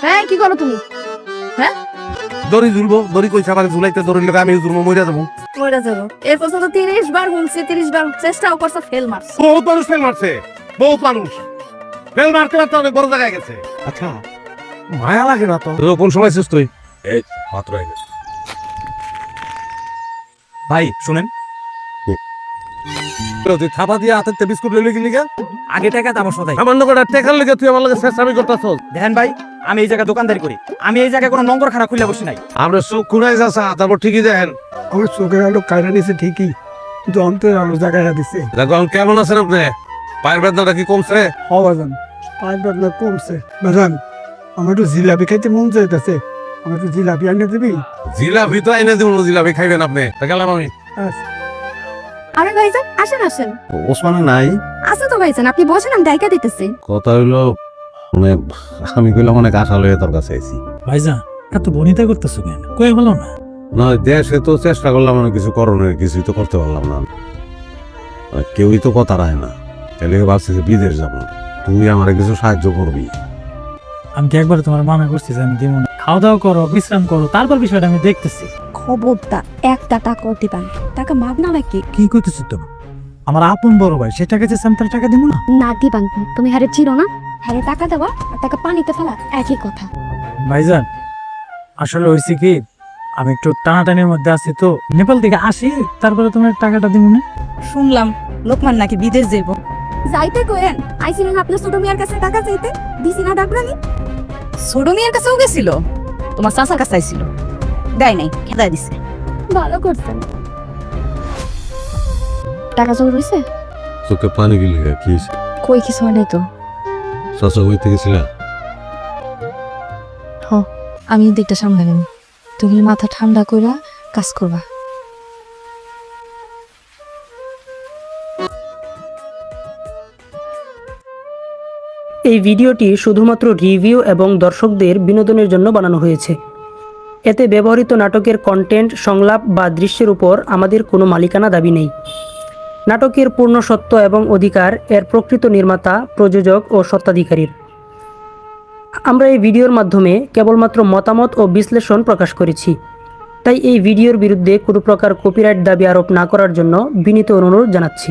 হ্যাঁ কি করো তুমি? হ্যাঁ? দড়ি ঝুলবো দড়ি কইছে আমার ঝুলাইতে দড়ি লোক আমি ঝুলবো মরে যাব। মরে যাব। এর পর্যন্ত তিরিশ বার বলছি তিরিশ বার চেষ্টাও করছ ফেল মারছো। বহুত মানুষ ফেল মারছে বহুত মানুষ। ফেল মারতে মারতে অনেক বড় জায়গায় গেছে। আচ্ছা মায়া লাগে না তো? কোন সময় তুই? এই মাত্র ভাই শুনেন তুই থাপা দিয়ে হাতের বিস্কুট লইলি কিনি কেন আগে টাকা তো আমার সদাই। সামান্য করে টেকার লেগে তুই আমার লগে শেষ আমি দেখেন ভাই আমি এই জায়গায় দোকানদারি করি। আমি এই জায়গায় কোনো খুলে বসি নাই। আমরা চোখ খুনাই যাচ্ছা তারপর ঠিকই দেখেন। আমার চোখের আলো কায়রা দিছে ঠিকই কিন্তু জায়গায় দিছে। কেমন আছেন আপনি? পায়ের বেদনাটা কি কমছে? অবাজান পাঁচ বেদনা কমছে। বাজান আমার একটু জিলাপি খাইতে মন চাইতেছে। আমার একটু জিলাপি আনিয়ে দিবি? জিলাপি তো এনে দিব জিলাপি খাইবেন আপনি। তা গেলাম আমি। আচ্ছা। আরে ভাইজান আসেন আসেন। ওসমানে নাই। আছে তো ভাইজান আপনি বসেন আমি ডাইকা দিতেছি। কথা হইল মানে আমি কইলাম অনেক আশা লয়ে তোর কাছে আইছি। ভাইজান এত বনিতা করতেছো কেন? কয়ে বলো না? না দেশে তো চেষ্টা করলাম অনেক কিছু করণের কিছুই তো করতে পারলাম না। আর কেউই তো কথা রায় না। তাহলে ভাবছি যে বিদেশ যাব। তুই আমার কিছু সাহায্য করবি। আমি কি একবার তোমার মানা করছি যে আমি দিব না? খাওয়া দাওয়া করো বিশ্রাম করো তারপর বিষয়টা আমি দেখতেছি। খবরদার একটা টাকা দিবান টাকা মাগ না নাকি? কি করতেছি তো আমার আপন বড় ভাই সে টাকা চেয়েছে আমি তার টাকা দিব না? না দিবান তুমি হারে চিনো না। হারে টাকা দেওয়া আর টাকা পানিতে ফেলা। একই কথা। ভাইজান আসলে হয়েছে কি আমি একটু টানাটানির মধ্যে আছি তো। নেপাল থেকে আসি তারপরে তোমার টাকাটা দিব না? শুনলাম লোকমান নাকি বিদেশ যাব যাইতে কোয়েন আইছিলেন আপনার ছোট মিয়ার কাছে টাকা চাইতে? দিছি না ডাকরানি? ছোট মেয়ের কাছেও গেছিল? তোমার চাচার কাছে আইছিল? দেয় নাই খেদাই দিছে। ভালো করছেন। টাকা জোর রইছে তোকে পানি গেলি কি কই কিছু হয় নাই তো? চাষা হইতে গেছিলা? আমি দিকটা সামলে নেব তুমি মাথা ঠান্ডা কইরা কাজ করবা। এই ভিডিওটি শুধুমাত্র রিভিউ এবং দর্শকদের বিনোদনের জন্য বানানো হয়েছে। এতে ব্যবহৃত নাটকের কন্টেন্ট সংলাপ বা দৃশ্যের উপর আমাদের কোনো মালিকানা দাবি নেই। নাটকের পূর্ণ সত্য এবং অধিকার এর প্রকৃত নির্মাতা, প্রযোজক ও স্বত্বাধিকারীর। আমরা এই ভিডিওর মাধ্যমে কেবলমাত্র মতামত ও বিশ্লেষণ প্রকাশ করেছি। তাই এই ভিডিওর বিরুদ্ধে কোনো প্রকার কপিরাইট দাবি আরোপ না করার জন্য বিনীত অনুরোধ জানাচ্ছি।